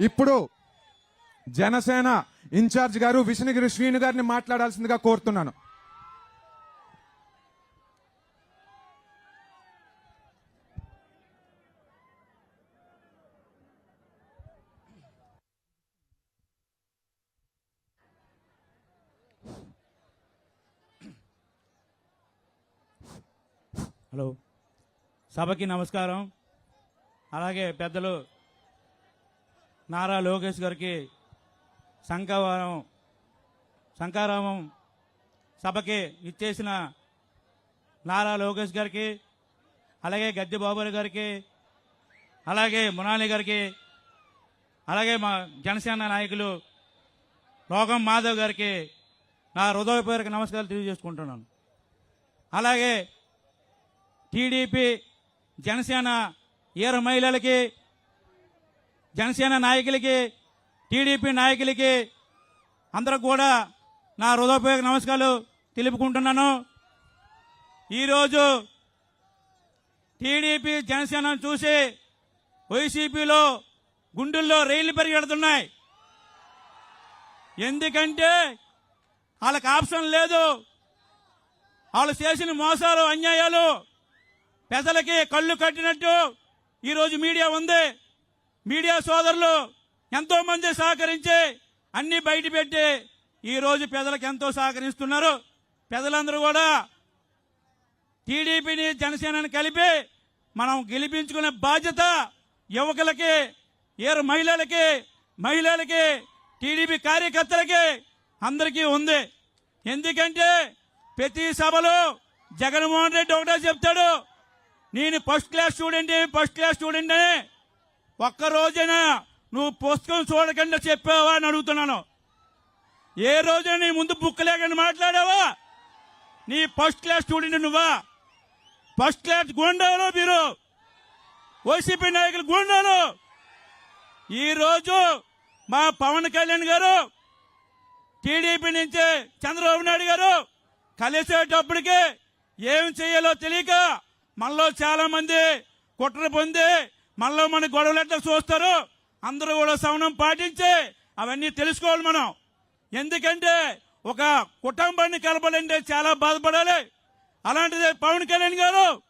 ఇప్పుడు జనసేన ఇన్ఛార్జ్ గారు విష్ణుగిరి శ్రీను గారిని మాట్లాడాల్సిందిగా కోరుతున్నాను. హలో. సభకి నమస్కారం. అలాగే పెద్దలు నారా లోకేష్ గారికి శంఖవరం శంఖారామం సభకి ఇచ్చేసిన నారా లోకేష్ గారికి అలాగే గద్దె బాబురావు గారికి అలాగే మునాలి గారికి అలాగే మా జనసేన నాయకులు లోకం మాధవ్ గారికి నా హృదయపూర్వక నమస్కారాలు తెలియజేసుకుంటున్నాను. అలాగే టీడీపీ జనసేన ఏరు మహిళలకి జనసేన నాయకులకి టీడీపీ నాయకులకి అందరికి కూడా నా హృదయపూర్వక నమస్కారాలు తెలుపుకుంటున్నాను. ఈరోజు టీడీపీ జనసేన చూసి వైసీపీలో గుండెల్లో రైళ్ళు పరిగెడుతున్నాయి. ఎందుకంటే వాళ్ళకి ఆప్షన్ లేదు. వాళ్ళు చేసిన మోసాలు అన్యాయాలు పెదలకి కళ్ళు కట్టినట్టు ఈరోజు మీడియా ఉంది. మీడియా సోదరులు ఎంతో మంది సహకరించి అన్ని బయట పెట్టి ఈరోజు పెదలకు ఎంతో సహకరిస్తున్నారు. ప్రజలందరూ కూడా టీడీపీని జనసేనని కలిపి మనం గెలిపించుకునే బాధ్యత యువకులకి ఏరు మహిళలకి మహిళలకి టీడీపీ కార్యకర్తలకి అందరికీ ఉంది. ఎందుకంటే ప్రతి సభలో జగన్మోహన్ రెడ్డి ఒకటే చెప్తాడు నేను first class student first class student అని ఒక్క రోజైనా నువ్వు పుస్తకం చూడకుండా చెప్పావా అని అడుగుతున్నాను. ఏ రోజైనా నీ ముందు బుక్ లేకుండా మాట్లాడావా? నీ ఫస్ట్ క్లాస్ స్టూడెంట్ నువ్వా? ఫస్ట్ క్లాస్ గుండాలు మీరు. వైసీపీ నాయకులు గుండాలు. ఈరోజు మా పవన్ కళ్యాణ్ గారు టీడీపీ నుంచి చంద్రబాబు నాయుడు గారు కలిసేటప్పటికి ఏం చేయాలో తెలియక మనలో చాలా మంది కుట్ర పొంది మనలో మన గొడవలు ఎట్లా చూస్తారు? అందరూ కూడా సవనం పాటించి అవన్నీ తెలుసుకోవాలి మనం. ఎందుకంటే ఒక కుటుంబాన్ని కలపాలంటే చాలా బాధపడాలి. అలాంటిది పవన్ కళ్యాణ్ గారు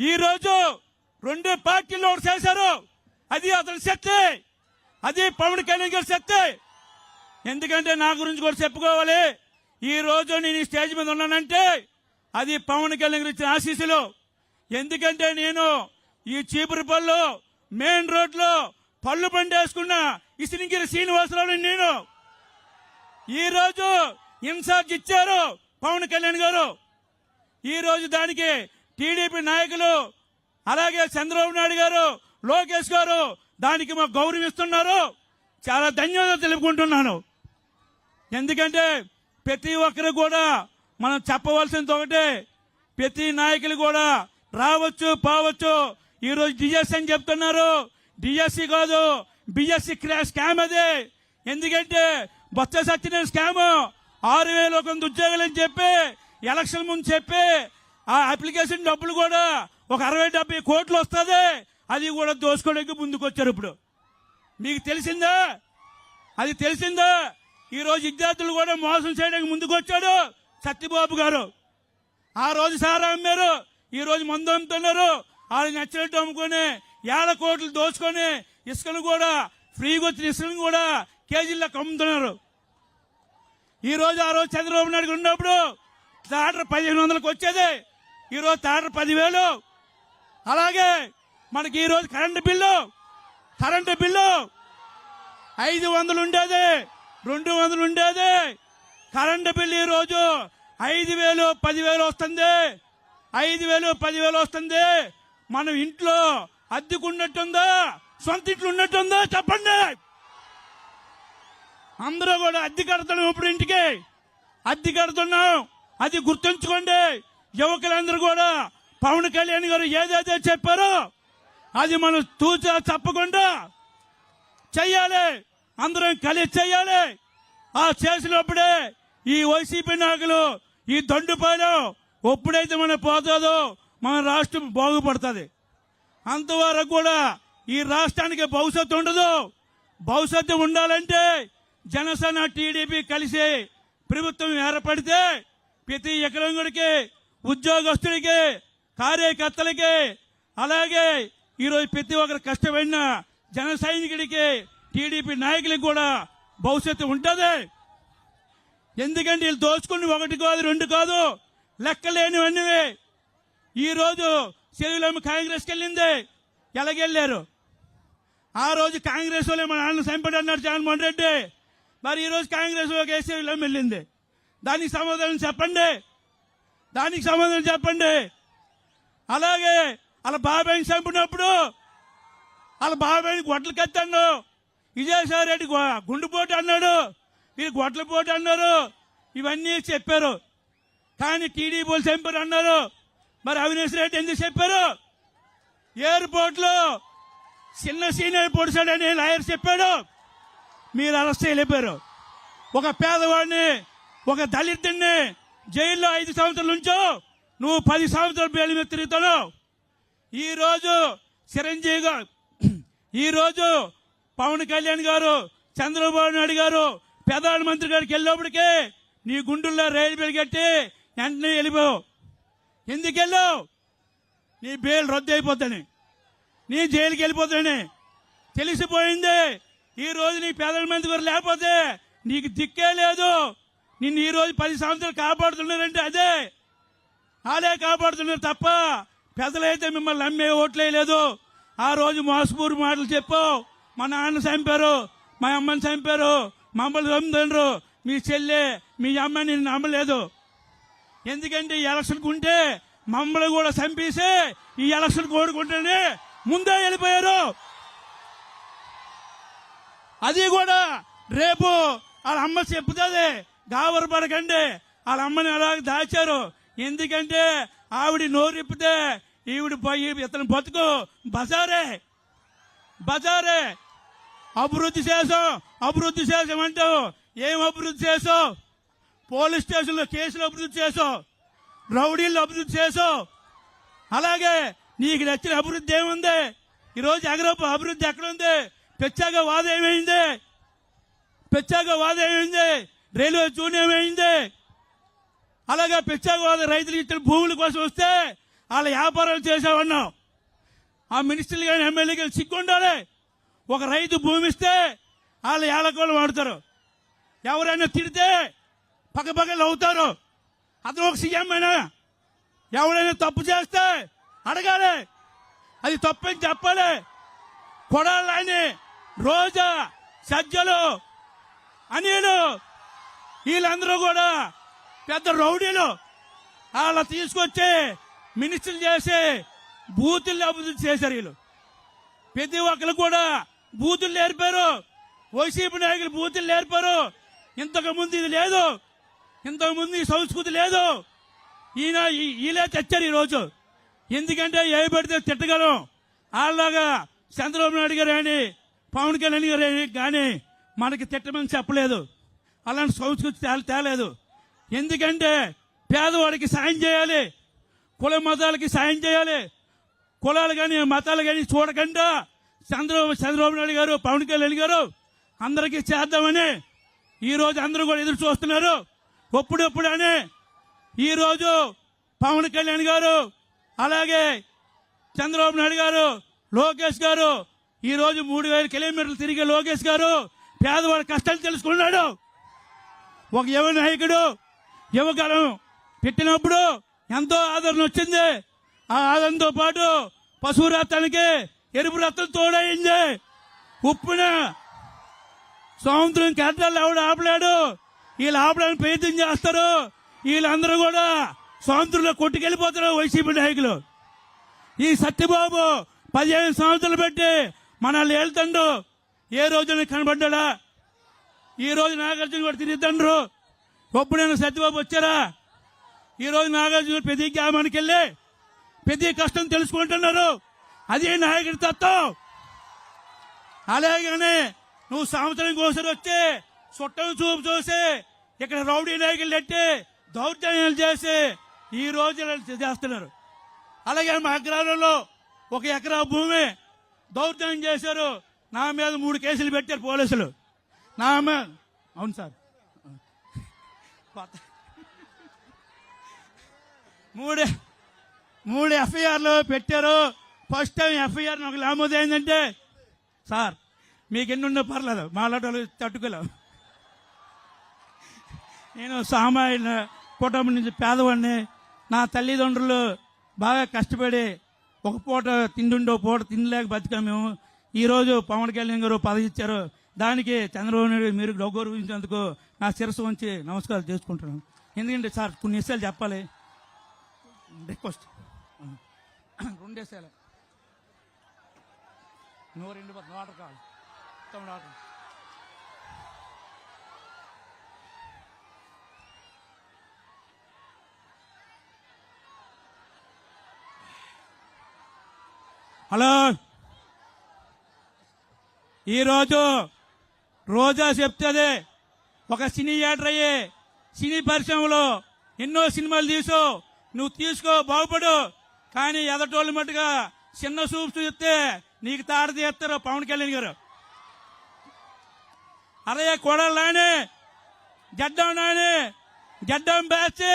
ఈరోజు రెండు పార్టీలు ఒకటి చేశారు. అది అతని శక్తి. అది పవన్ కళ్యాణ్ గారి శక్తి. ఎందుకంటే నా గురించి కూడా చెప్పుకోవాలి. ఈ రోజు నేను ఈ స్టేజ్ మీద ఉన్నానంటే అది పవన్ కళ్యాణ్ గారి ఇచ్చిన ఆశీస్సులు. ఎందుకంటే నేను ఈ చీపురు పళ్ళు మెయిన్ రోడ్లో పళ్ళు పండేసుకున్న వేసుకున్న శ్రీనివాసరావు నేను. ఈ రోజు ఇన్ఛార్జ్ ఇచ్చారు పవన్ కళ్యాణ్ గారు. ఈ రోజు దానికి టీడీపీ నాయకులు అలాగే చంద్రబాబు నాయుడు గారు లోకేష్ గారు దానికి మాకు గౌరవిస్తున్నారు. చాలా ధన్యవాదాలు తెలుపుకుంటున్నాను. ఎందుకంటే ప్రతి ఒక్కరు కూడా మనం చెప్పవలసింది ఒకటే ప్రతి నాయకులు కూడా రావచ్చు పోవచ్చు ఈరోజు రోజు అని చెప్తున్నారు. డిఎస్సి కాదు బిఎస్సి స్కామ్ అది. ఎందుకంటే బొత్స సత్యన స్కామ్ ఆరు వేల ఒక వంద ఉద్యోగులు అని చెప్పి ఎలక్షన్ ముందు చెప్పి ఆ అప్లికేషన్ డబ్బులు కూడా ఒక అరవై డెబ్బై కోట్లు వస్తుంది. అది కూడా దోసుకోవడానికి ముందుకు వచ్చారు ఇప్పుడు. మీకు తెలిసిందా? అది తెలిసిందా? ఈరోజు విద్యార్థులు కూడా మోసం చేయడానికి ముందుకు వచ్చాడు సత్యబాబు గారు. ఆ రోజు సారా అమ్మారు ఈరోజు మందు అమ్ముతున్నారు. వాళ్ళు నచ్చినట్టు అమ్ముకొని ఏళ్ళ కోట్లు దోచుకొని ఇసుకను కూడా ఫ్రీగా వచ్చిన ఇసుకను కూడా కేజీలకు అమ్ముతున్నారు ఈ రోజు ఆ రోజు చంద్రబాబు నాయుడు ఉన్నప్పుడు తాటర్ పదిహేను వందలకు వచ్చేది. ఈరోజు రోజు తాటర్ పదివేలు. అలాగే మనకి ఈరోజు కరెంటు బిల్లు కరెంటు బిల్లు ఐదు వందలు ఉండేది రెండు వందలు ఉండేది. కరెంటు బిల్లు ఈరోజు ఐదు వేలు పదివేలు వస్తుంది. ఐదు వేలు పదివేలు వస్తుంది. మనం ఇంట్లో అద్దెకున్నట్టుందా? సొంత ఇంట్లో ఉన్నట్టుందా చెప్పండి. అందరూ కూడా అద్దె కడుతున్నాం ఇప్పుడు ఇంటికి. అద్దె కడుతున్నాం. అది గుర్తుంచుకోండి. యువకులందరూ కూడా పవన్ కళ్యాణ్ గారు ఏదైతే చెప్పారో అది మనం తూచా తప్పకుండా చెయ్యాలి. అందరం కలిసి చెయ్యాలి. ఆ చేసినప్పుడే ఈ వైసీపీ నాయకులు ఈ దండుపాలెం ఎప్పుడైతే మనం పోతుందో మన రాష్ట్రం బాగుపడుతుంది. అంతవరకు కూడా ఈ రాష్ట్రానికి భవిష్యత్తు ఉండదు. భవిష్యత్తు ఉండాలంటే జనసేన టీడీపీ కలిసి ప్రభుత్వం ఏర్పడితే ప్రతి ఎకరంగుడికి ఉద్యోగస్తుడికి కార్యకర్తలకి అలాగే ఈరోజు ప్రతి ఒక్కరు కష్టపడిన జన సైనికుడికి టీడీపీ నాయకులకి కూడా భవిష్యత్తు ఉంటుంది. ఎందుకంటే వీళ్ళు దోచుకుని ఒకటి కాదు రెండు కాదు లెక్కలేనివన్నీ ఈరోజు రోజు కాంగ్రెస్కి వెళ్ళింది. ఎలాగెళ్ళారు? ఆ రోజు కాంగ్రెస్ వాళ్ళే మా నాన్న చంపాడు అన్నారు జగన్మోహన్ రెడ్డి. మరి ఈరోజు కాంగ్రెస్లో కేసీఆర్ వెళ్ళింది. దానికి సమాధానం చెప్పండి. దానికి సమాధానం చెప్పండి. అలాగే వాళ్ళ బాబాయిని చంపినప్పుడు వాళ్ళ బాబాయిని గొడ్లు కత్తాను విజయసాయి రెడ్డి గుండుపోటు గుండెపోటు అన్నాడు. వీళ్ళు గొడ్ల పోటు అన్నారు. ఇవన్నీ చెప్పారు. కానీ టీడీపీ వాళ్ళు చంపారు అన్నారు. మరి అవినేష్ రెడ్డి ఎందుకు చెప్పారు? ఎయిర్పోర్ట్లో చిన్న సీనియర్ పొడిచాడని లాయర్ చెప్పాడు. మీరు అరెస్ట్ చేయలేపారు ఒక పేదవాడిని ఒక దళితుడిని జైల్లో ఐదు సంవత్సరాల నుంచో నువ్వు పది సంవత్సరాలు బెయిల్ మీద తిరుగుతావు ఈరోజు చిరంజీవి గారు ఈరోజు పవన్ కళ్యాణ్ గారు చంద్రబాబు నాయుడు గారు ప్రధానమంత్రి గారికి వెళ్ళేప్పటికే నీ గుండెల్లో రైలు పెరిగట్టి వెంటనే వెళ్ళిపోవు ఎందుకెళ్ళు నీ బెయిల్ రద్దు అయిపోతాని. నీ జైలుకి వెళ్ళిపోతాని. తెలిసిపోయింది. ఈ రోజు నీ మంది కూడా లేకపోతే నీకు దిక్కే లేదు. నిన్ను ఈ రోజు పది సంవత్సరాలు కాపాడుతున్నారంటే అదే. వాళ్ళే కాపాడుతున్నారు తప్ప పెద్దలైతే మిమ్మల్ని నమ్మే ఓట్లేదు ఆ రోజు మోసపూరి మాటలు చెప్పు మా నాన్న చంపారు మా అమ్మని చంపారు మమ్మల్ని చంపుతుండ్రు మీ చెల్లె మీ అమ్మ నిన్ను నమ్మలేదు. ఎందుకంటే ఈ ఎలక్షన్ ఉంటే మమ్మల్ని కూడా చంపేసి ఈ ఎలక్షన్ కోరుకుంటేనే ముందే వెళ్ళిపోయారు. అది కూడా రేపు వాళ్ళ అమ్మ చెప్తుంది గాబరు పడకండి వాళ్ళ అమ్మని అలా దాచారు. ఎందుకంటే ఆవిడ నోరిప్పితే ఈవిడ పోయి ఇతను బతుకు. బజారే బజారే. అభివృద్ధి చేసాం అభివృద్ధి చేసాం అంటావు ఏం అభివృద్ధి చేసావు పోలీస్ స్టేషన్లో కేసులు అభివృద్ధి చేసావు రౌడీలు అభివృద్ధి చేసావు అలాగే నీకు నచ్చిన అభివృద్ధి ఏముంది? ఈరోజు ఎగరపు అభివృద్ధి ఎక్కడుంది? పెచ్చాక వాద ఏమైంది? పెచ్చాక వాద ఏమైంది? రైల్వే జూన్ ఏమైంది? అలాగే పెచ్చాక వాద రైతులు ఇచ్చిన భూముల కోసం వస్తే వాళ్ళ వ్యాపారాలు చేసామన్నావు ఆ మినిస్టర్లు కానీ ఎమ్మెల్యే కానీ సిగ్గుండాలి. ఒక రైతు భూమిస్తే వాళ్ళు ఏళ్ళకోళ్ళు వాడతారు. ఎవరైనా తిడితే పగపగలు అవుతారు. అతను ఒక సీఎం అయినా ఎవరైనా తప్పు చేస్తే అడగాలి. అది తప్పని చెప్పాలి. కొడాలని రోజా సజ్జలు అనిలు వీళ్ళందరూ కూడా పెద్ద రౌడీలు. వాళ్ళ తీసుకొచ్చి మినిస్టర్లు చేసి బూతులు అభివృద్ధి చేశారు వీళ్ళు. ప్రతి ఒక్కరు కూడా బూతులు నేర్పారు. వైసీపీ నాయకులు బూతులు నేర్పారు. ఇంతకు ముందు ఇది లేదు. ఇంతకుముందు ఈ సంస్కృతి లేదు. ఈయన ఈ- తెచ్చారు ఈరోజు. ఎందుకంటే ఏ పెడితే తిట్టగలం. వాళ్ళలాగా చంద్రబాబు నాయుడు గారు కానీ పవన్ కళ్యాణ్ గారు కానీ మనకి తిట్టమని చెప్పలేదు. అలాంటి సంస్కృతి తేలేదు. ఎందుకంటే పేదవాడికి సాయం చేయాలి. కుల మతాలకి సాయం చేయాలి. కులాలు కానీ మతాలు కానీ చూడకుండా చంద్రబాబు చంద్రబాబు నాయుడు గారు పవన్ కళ్యాణ్ గారు అందరికీ చేద్దామని ఈ రోజు అందరూ కూడా ఎదురు చూస్తున్నారు. ఎప్పుడెప్పుడు ఈరోజు పవన్ కళ్యాణ్ గారు అలాగే చంద్రబాబు నాయుడు గారు లోకేష్ గారు ఈరోజు మూడు వేల కిలోమీటర్లు తిరిగే లోకేష్ గారు పేదవాడి కష్టాలు తెలుసుకున్నాడు. ఒక యువ నాయకుడు యువకాలం పెట్టినప్పుడు ఎంతో ఆదరణ వచ్చింది. ఆ ఆదరణతో పాటు పశువు రత్నానికి ఎరుపు రత్నం తోడైంది ఉప్పున సముద్రం కట్టాలు ఎవడు ఆపలేడు. వీళ్ళు ఆపడానికి ప్రయత్నం చేస్తారు. వీళ్ళందరూ కూడా సముద్రంలో కొట్టుకెళ్ళిపోతారు వైసీపీ నాయకులు. ఈ సత్యబాబు పదిహేను సంవత్సరాలు పెట్టి మనల్ని వెళ్తాడు ఏ రోజున కనబడ్డా ఈ రోజు నాగార్జున కూడా తిరుగుతాండ్రు ఎప్పుడైనా సత్యబాబు వచ్చారా? ఈ రోజు నాగార్జున ప్రతి గ్రామానికి వెళ్ళి ప్రతి కష్టం తెలుసుకుంటున్నారు. అదే నాయకుడి తత్వం. అలాగనే నువ్వు సంవత్సరం కోసం వచ్చి చుట్టం చూపు చూసి ఇక్కడ రౌడీ నాయకులు పెట్టి దౌర్జన్యాలు చేసి ఈ రోజు చేస్తున్నారు. అలాగే మా గ్రామంలో ఒక ఎకరా భూమి దౌర్జన్యం చేశారు. నా మీద మూడు కేసులు పెట్టారు పోలీసులు. నా మీద అవును సార్. మూడు మూడు ఎఫ్ఐఆర్లు పెట్టారు. ఫస్ట్ టైం ఎఫ్ఐఆర్ నాకు లామోదు ఏంటంటే సార్ మీకు ఎన్ని ఉన్నా పర్లేదు మాలాటోళ్ళు తట్టుకోలేము నేను సామాన్య కుటుంబం నుంచి పేదవాడిని నా తల్లిదండ్రులు బాగా కష్టపడి ఒక పూట తిండుండి ఒక పూట తినలేక బతికాం మేము. ఈరోజు పవన్ కళ్యాణ్ గారు పదవి ఇచ్చారు. దానికి చంద్రబాబు నాయుడు మీరు గౌరవించినందుకు నా శిరస్సు ఉంచి నమస్కారం చేసుకుంటున్నాను. ఎందుకంటే సార్ కొన్ని విషయాలు చెప్పాలి. రిక్వెస్ట్. రెండు విషయాలు. నువ్వు రెండు వాటర్ కావాలి. తొమ్మిది వాటర్ హలో. ఈరోజు రోజా చెప్తుంది ఒక సినీ యాక్టర్ అయ్యి సినీ పరిశ్రమలో ఎన్నో సినిమాలు తీసు నువ్వు తీసుకో బాగుపడు. కానీ ఎదటోళ్ళు మట్టుగా చిన్న చూపు చూస్తే నీకు తాడ తీస్తారు పవన్ కళ్యాణ్ గారు. అలాగే నాని గడ్డం నాని గడ్డం బ్యాచ్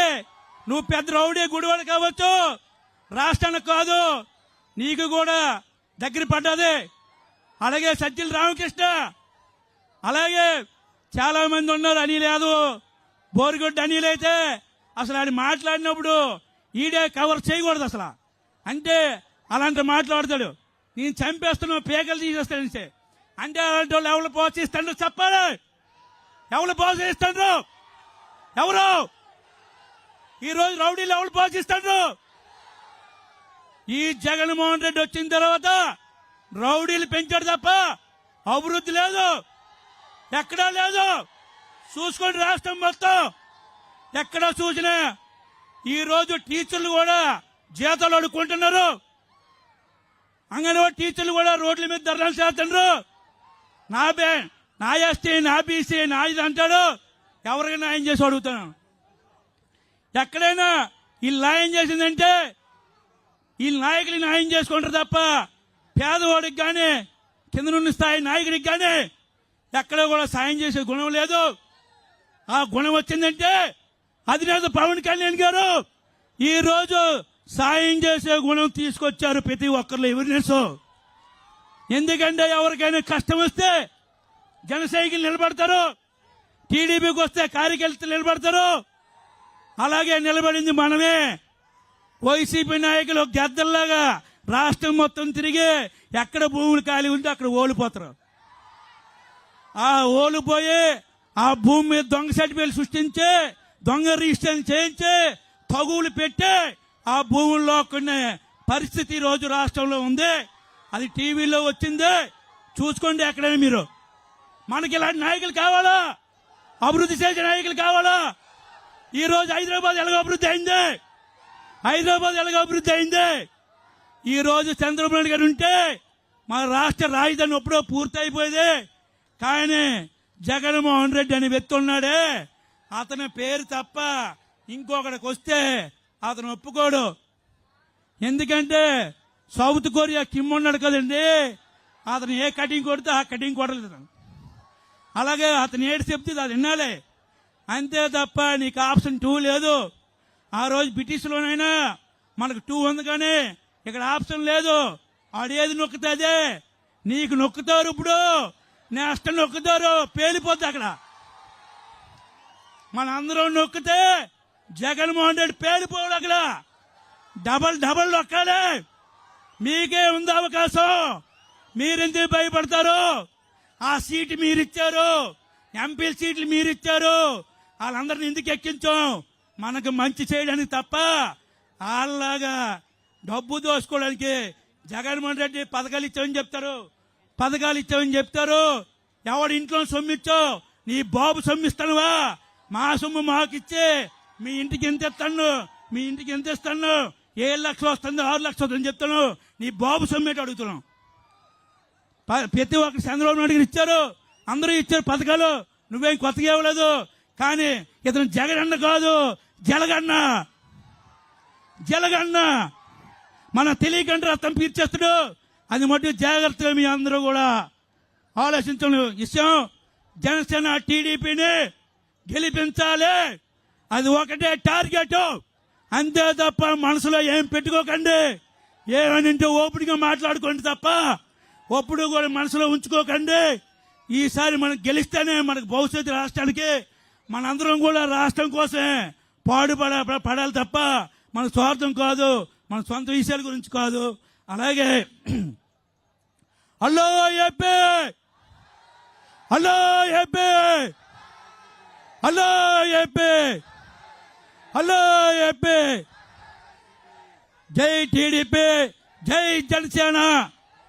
నువ్వు పెద్ద రౌడీ గుడివాడు కావచ్చు రాష్ట్రానికి కాదు నీకు కూడా దగ్గర పడ్డది. అలాగే సజ్జల రామకృష్ణ. అలాగే చాలా మంది ఉన్నారు అని లేదు బోరిగొడ్డ అని లేతే అసలు ఆయన మాట్లాడినప్పుడు ఈడే కవర్ చేయకూడదు అసలు. అంటే అలాంటి మాట్లాడతాడు. నేను చంపేస్తున్నా పేకలు తీసేస్తాను అంటే అలాంటి వాళ్ళు ఎవరు ప్రోత్సహిస్తాడు చెప్పాలి. ఎవరు ప్రోత్సహిస్తాడు ఎవరు? ఈరోజు రౌడీలు ఎవరు ప్రోత్సహిస్తాడు ఈ జగన్మోహన్ రెడ్డి వచ్చిన తర్వాత రౌడీలు పెంచాడు తప్ప అభివృద్ధి లేదు. ఎక్కడా లేదు. చూసుకోండి రాష్ట్రం మొత్తం. ఎక్కడ చూసినా ఈ రోజు టీచర్లు కూడా జీతాలు అడుక్కుంటున్నారు. అంగన్వాడీ టీచర్లు కూడా రోడ్ల మీద ధర్నాలు చేస్తున్నారు. నా బే నా ఎస్టీ నా బీసీ నా ఇది అంటాడు. ఎవరికి న్యాయం చేసి అడుగుతాను? ఎక్కడైనా ఈ న్యాయం చేసిందంటే ఈ నాయకులు న్యాయం చేసుకుంటారు తప్ప పేదవాడికి కానీ కింద నుండి స్థాయి నాయకుడికి కానీ ఎక్కడ కూడా సాయం చేసే గుణం లేదు. ఆ గుణం వచ్చిందంటే అధినేత పవన్ కళ్యాణ్ గారు ఈరోజు సాయం చేసే గుణం తీసుకొచ్చారు ప్రతి ఒక్కరిలో ఎవిడెన్స్ ఎందుకంటే ఎవరికైనా కష్టం వస్తే జన నిలబడతారు టీడీపీకి వస్తే కార్యకర్తలు నిలబడతారు. అలాగే నిలబడింది మనమే. వైసీపీ నాయకులు గద్దల్లాగా రాష్ట్రం మొత్తం తిరిగి ఎక్కడ భూములు ఖాళీ ఉంటే అక్కడ ఓడిపోతారు. ఆ ఓడిపోయి ఆ భూమి మీద దొంగ సర్టిఫికేట్ సృష్టించి దొంగ రిజిస్ట్రేషన్ చేయించి తగువులు పెట్టి ఆ భూముల్లో కొన్ని పరిస్థితి రోజు రాష్ట్రంలో ఉంది. అది టీవీలో వచ్చింది. చూసుకోండి ఎక్కడైనా మీరు. మనకి ఇలాంటి నాయకులు కావాలా? అభివృద్ధి చేసే నాయకులు కావాలా? ఈ రోజు హైదరాబాద్ ఎలాగో అభివృద్ధి అయింది. హైదరాబాద్ ఎలాగో అభివృద్ధి అయింది? ఈ రోజు చంద్రబాబు నాయుడు గారు ఉంటే మన రాష్ట్ర రాజధాని ఎప్పుడో పూర్తయిపోయేది. కానీ జగన్మోహన్ రెడ్డి అని వ్యక్తి ఉన్నాడే. అతని పేరు తప్ప ఇంకొకడికి వస్తే అతను ఒప్పుకోడు. ఎందుకంటే సౌత్ కొరియా కిమ్ ఉన్నాడు కదండి. అతను ఏ కటింగ్ కొడితే ఆ కటింగ్ కొడలేదు అలాగే అతను ఏడు చెప్తే అది వినాలి. అంతే తప్ప నీకు ఆప్షన్ టూ లేదు. ఆ రోజు బ్రిటిష్లోనైనా మనకు టూ ఉంది కానీ ఇక్కడ ఆప్షన్ లేదు. ఆడేది నొక్కుతుంది అదే. నీకు నొక్కుతారు ఇప్పుడు. నెక్స్ట్ నొక్కుతారు. పేలిపోద్ది అక్కడ. మన అందరం నొక్కితే జగన్మోహన్ రెడ్డి పేలిపోడు అక్కడ. డబల్ డబల్ నొక్కాలి. మీకే ఉంది అవకాశం. మీరెందుకు భయపడతారు? ఆ సీటు మీరిచ్చారు. ఎంపీ సీట్లు మీరిచ్చారు. వాళ్ళందరిని ఎందుకు ఎక్కించాం? మనకు మంచి చేయడానికి తప్ప వాళ్ళలాగా డబ్బు దోసుకోవడానికి జగన్మోహన్ రెడ్డి పథకాలు ఇచ్చామని చెప్తారు. పథకాలు ఇచ్చామని చెప్తారు. ఎవడి ఇంట్లో సొమ్మిచ్చో నీ బాబు సొమ్మిస్తానువా? మా సొమ్ము మాకిచ్చి మీ ఇంటికి ఎంత ఇస్తాను? మీ ఇంటికి ఎంత ఇస్తాను? ఏడు లక్షలు వస్తుంది ఆరు లక్షలు వస్తుందని చెప్తాను. నీ బాబు సొమ్మేటి అడుగుతున్నాం. ప్రతి ఒక్క చంద్రబాబు నాయుడు ఇచ్చారు. అందరూ ఇచ్చారు పథకాలు. నువ్వేం కొత్తగా ఇవ్వలేదు. కానీ ఇతను అన్న కాదు. జలగన్న! జలగన్న! మన తెలియకుండా రక్తం పీర్చేస్తాడు అది మటు జాగ్రత్తగా మీ అందరూ కూడా ఆలోచించడం. విషయం జనసేన టీడీపీని గెలిపించాలి. అది ఒకటే టార్గెట్. అంతే తప్ప మనసులో ఏం పెట్టుకోకండి. ఏమనింటే ఓపెన్గా మాట్లాడుకోండి తప్ప ఒప్పుడు కూడా మనసులో ఉంచుకోకండి. ఈసారి మనం గెలిస్తేనే మనకు భవిష్యత్తు రాష్ట్రానికి మనందరం కూడా రాష్ట్రం కోసమే. పాడుపడ పడాలి తప్ప మన స్వార్థం కాదు మన సొంత విషయాల గురించి కాదు. అలాగే hello AP! Hello AP! Hello AP! Hello AP! జై టీడీపీ జై జనసేన!